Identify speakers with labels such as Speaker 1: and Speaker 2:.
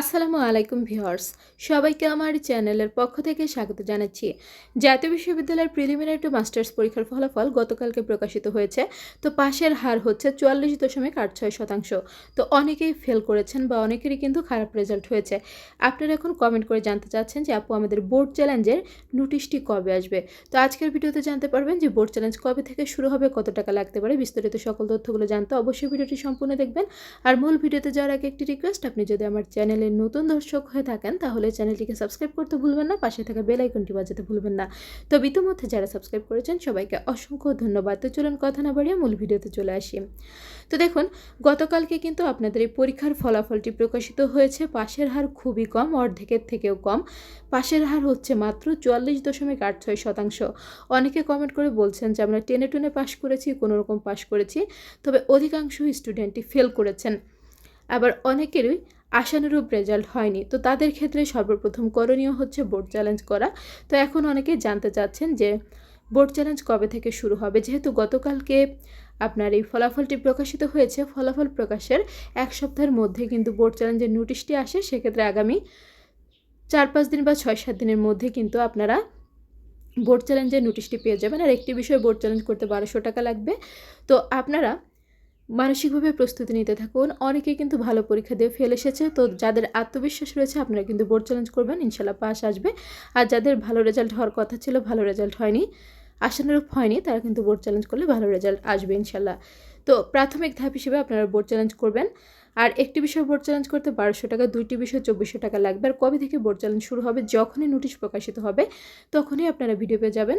Speaker 1: আসসালামু আলাইকুম ভিউয়ার্স, সবাইকে আমার চ্যানেলের পক্ষ থেকে স্বাগত জানাচ্ছি। জাতীয় বিশ্ববিদ্যালয়ের প্রিলিমিনারি টু মাস্টার্স পরীক্ষার ফলাফল গতকালকে প্রকাশিত হয়েছে। তো পাশের হার হচ্ছে চুয়াল্লিশ দশমিক আট ছয় শতাংশ। তো অনেকেই ফেল করেছেন বা অনেকেরই কিন্তু খারাপ রেজাল্ট হয়েছে। আপনারা এখন কমেন্ট করে জানতে চাচ্ছেন যে আপু, আমাদের বোর্ড চ্যালেঞ্জের নোটিশটি কবে আসবে? তো আজকের ভিডিওতে জানতে পারবেন যে বোর্ড চ্যালেঞ্জ কবে থেকে শুরু হবে, কত টাকা লাগতে পারে, বিস্তারিত সকল তথ্যগুলো জানতে অবশ্যই ভিডিওটি সম্পূর্ণ দেখবেন। আর মূল ভিডিওতে যাওয়ার আগে একটি রিকোয়েস্ট আপনি যদি আমার চ্যানেলের নতুন দর্শক হয়ে থাকেন, তাহলে চ্যানেলটিকে সাবস্ক্রাইব করতে ভুলবেন না, পাশে থাকা বেল আইকনটি বাজাতে ভুলবেন না। তো ইতিমধ্যে যারা সাবস্ক্রাইব করেছেন, সবাইকে অসংখ্য ধন্যবাদ। তো চলুন কথা না বাড়িয়ে মূল ভিডিওতে চলে আসি। তো দেখুন, গতকালকে কিন্তু আপনাদের এই পরীক্ষার ফলাফলটি প্রকাশিত হয়েছে। পাশের হার খুবই কম, অর্ধেকের থেকেও কম। পাশের হার হচ্ছে মাত্র চুয়াল্লিশ দশমিক আট ছয় শতাংশ। অনেকে কমেন্ট করে বলছেন যে, আমরা টেনে টুনে পাশ করেছি কোনো রকম পাশ করেছি। তবে অধিকাংশ স্টুডেন্টই ফেল করেছেন। আবার অনেকেরই আশানুরূপ রেজাল্ট হয়নি। তো তাদের ক্ষেত্রে সর্বপ্রথম করণীয় হচ্ছে বোর্ড চ্যালেঞ্জ করা। তো এখন অনেকে জানতে চাচ্ছেন যে বোর্ড চ্যালেঞ্জ কবে থেকে শুরু হবে? যেহেতু গতকালকে আপনার এই ফলাফলটি প্রকাশিত হয়েছে, ফলাফল প্রকাশের এক সপ্তাহের মধ্যে কিন্তু বোর্ড চ্যালেঞ্জের নোটিশটি আসে। সেক্ষেত্রে আগামী চার, পাঁচ দিন বা ছয়, সাত দিনের মধ্যে কিন্তু আপনারা বোর্ড চ্যালেঞ্জের নোটিশটি পেয়ে যাবেন। আর একটি বিষয়ে বোর্ড চ্যালেঞ্জ করতে বারোশো টাকা লাগবে। তো আপনারা মানসিকভাবে প্রস্তুতি নিতে থাকুন। অনেকে কিন্তু ভালো পরীক্ষা দিয়ে ফেল এসেছে। তো যাদের আত্মবিশ্বাস রয়েছে, আপনারা কিন্তু বোর্ড চ্যালেঞ্জ করবেন। ইনশাল্লাহ পাস আসবে। আর যাদের ভালো রেজাল্ট হওয়ার কথা ছিল, ভালো রেজাল্ট হয়নি, আশানুরূপ হয়নি, তারা কিন্তু বোর্ড চ্যালেঞ্জ করলে ভালো রেজাল্ট আসবে ইনশাল্লাহ তো প্রাথমিক ধাপ হিসেবে আপনারা বোর্ড চ্যালেঞ্জ করবেন। আর একটি বিষয় বোর্ড চ্যালেঞ্জ করতে বারোশো টাকা, দুইটি বিষয় চব্বিশশো টাকা লাগবে। আর কবে থেকে বোর্ড চ্যালেঞ্জ শুরু হবে, যখনই নোটিশ প্রকাশিত হবে, তখনই আপনারা ভিডিও পেয়ে যাবেন।